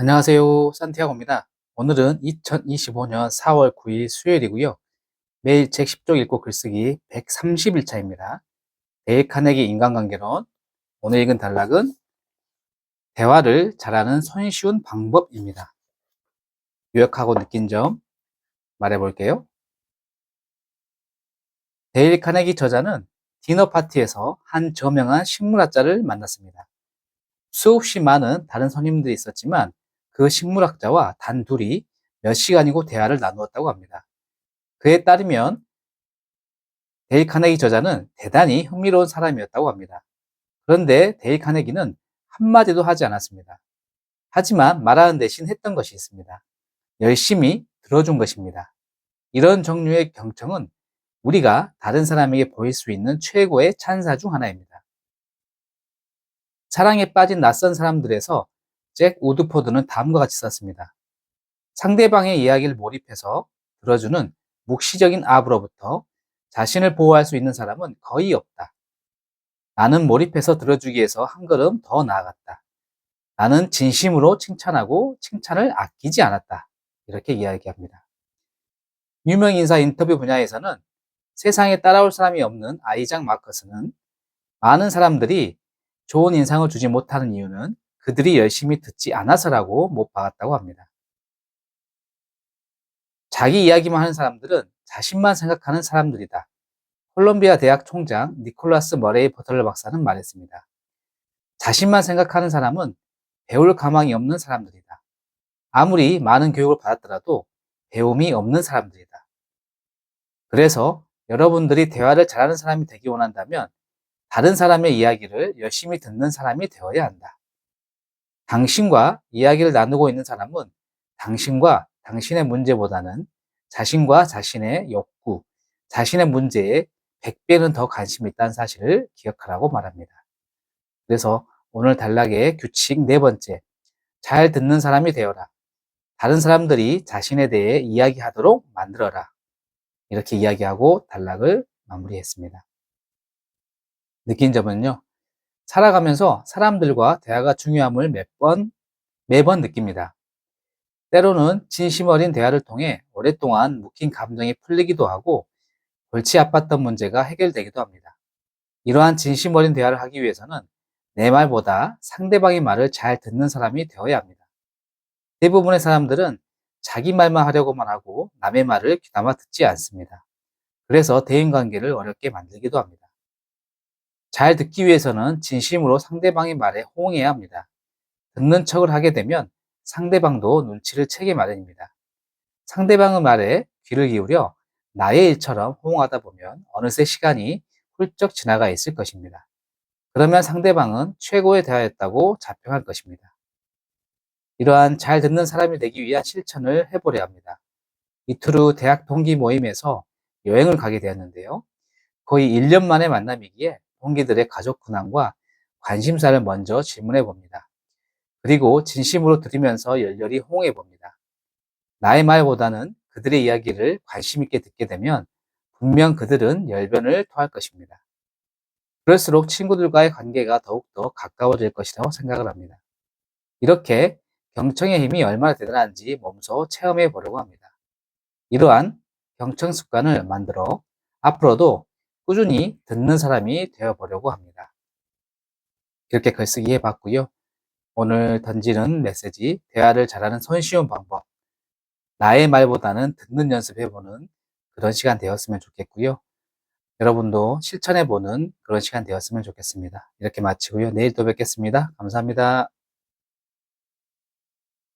안녕하세요. 산티아고입니다. 오늘은 2025년 4월 9일 수요일이고요. 매일 책 10쪽 읽고 글쓰기 130일 차입니다. 데일 카네기 인간관계론. 오늘 읽은 단락은 대화를 잘하는 손쉬운 방법입니다. 요약하고 느낀 점 말해볼게요. 데일 카네기 저자는 디너 파티에서 한 저명한 식물학자를 만났습니다. 수없이 많은 다른 손님들이 있었지만 그 식물학자와 단 둘이 몇 시간이고 대화를 나누었다고 합니다. 그에 따르면 데일 카네기 저자는 대단히 흥미로운 사람이었다고 합니다. 그런데 데일 카네기는 한마디도 하지 않았습니다. 하지만 말하는 대신 했던 것이 있습니다. 열심히 들어준 것입니다. 이런 종류의 경청은 우리가 다른 사람에게 보일 수 있는 최고의 찬사 중 하나입니다. 사랑에 빠진 낯선 사람들에서 잭 우드포드는 다음과 같이 썼습니다. 상대방의 이야기를 몰입해서 들어주는 묵시적인 압으로부터 자신을 보호할 수 있는 사람은 거의 없다. 나는 몰입해서 들어주기 위해서 한 걸음 더 나아갔다. 나는 진심으로 칭찬하고 칭찬을 아끼지 않았다. 이렇게 이야기합니다. 유명 인사 인터뷰 분야에서는 세상에 따라올 사람이 없는 아이작 마커스는 많은 사람들이 좋은 인상을 주지 못하는 이유는 그들이 열심히 듣지 않아서라고 못 박았다고 합니다. 자기 이야기만 하는 사람들은 자신만 생각하는 사람들이다. 콜롬비아 대학 총장 니콜라스 머레이 버틀러 박사는 말했습니다. 자신만 생각하는 사람은 배울 가망이 없는 사람들이다. 아무리 많은 교육을 받았더라도 배움이 없는 사람들이다. 그래서 여러분들이 대화를 잘하는 사람이 되기 원한다면 다른 사람의 이야기를 열심히 듣는 사람이 되어야 한다. 당신과 이야기를 나누고 있는 사람은 당신과 당신의 문제보다는 자신과 자신의 욕구, 자신의 문제에 100배는 더 관심이 있다는 사실을 기억하라고 말합니다. 그래서 오늘 단락의 규칙 네 번째, 잘 듣는 사람이 되어라. 다른 사람들이 자신에 대해 이야기하도록 만들어라. 이렇게 이야기하고 단락을 마무리했습니다. 느낀 점은요, 살아가면서 사람들과 대화가 중요함을 몇 번, 매번 느낍니다. 때로는 진심 어린 대화를 통해 오랫동안 묵힌 감정이 풀리기도 하고 골치 아팠던 문제가 해결되기도 합니다. 이러한 진심 어린 대화를 하기 위해서는 내 말보다 상대방의 말을 잘 듣는 사람이 되어야 합니다. 대부분의 사람들은 자기 말만 하려고만 하고 남의 말을 귀담아 듣지 않습니다. 그래서 대인 관계를 어렵게 만들기도 합니다. 잘 듣기 위해서는 진심으로 상대방의 말에 호응해야 합니다. 듣는 척을 하게 되면 상대방도 눈치를 채게 마련입니다. 상대방의 말에 귀를 기울여 나의 일처럼 호응하다 보면 어느새 시간이 훌쩍 지나가 있을 것입니다. 그러면 상대방은 최고의 대화였다고 자평할 것입니다. 이러한 잘 듣는 사람이 되기 위한 실천을 해보려 합니다. 이틀 후 대학 동기 모임에서 여행을 가게 되었는데요. 거의 1년 만의 만남이기에 동기들의 가족 근황과 관심사를 먼저 질문해 봅니다. 그리고 진심으로 들으면서 열렬히 호응해 봅니다. 나의 말보다는 그들의 이야기를 관심 있게 듣게 되면 분명 그들은 열변을 토할 것입니다. 그럴수록 친구들과의 관계가 더욱더 가까워질 것이라고 생각을 합니다. 이렇게 경청의 힘이 얼마나 대단한지 몸소 체험해 보려고 합니다. 이러한 경청 습관을 만들어 앞으로도 꾸준히 듣는 사람이 되어보려고 합니다. 이렇게 글쓰기 해봤고요. 오늘 던지는 메시지, 대화를 잘하는 손쉬운 방법. 나의 말보다는 듣는 연습해보는 그런 시간 되었으면 좋겠고요. 여러분도 실천해보는 그런 시간 되었으면 좋겠습니다. 이렇게 마치고요. 내일 또 뵙겠습니다. 감사합니다.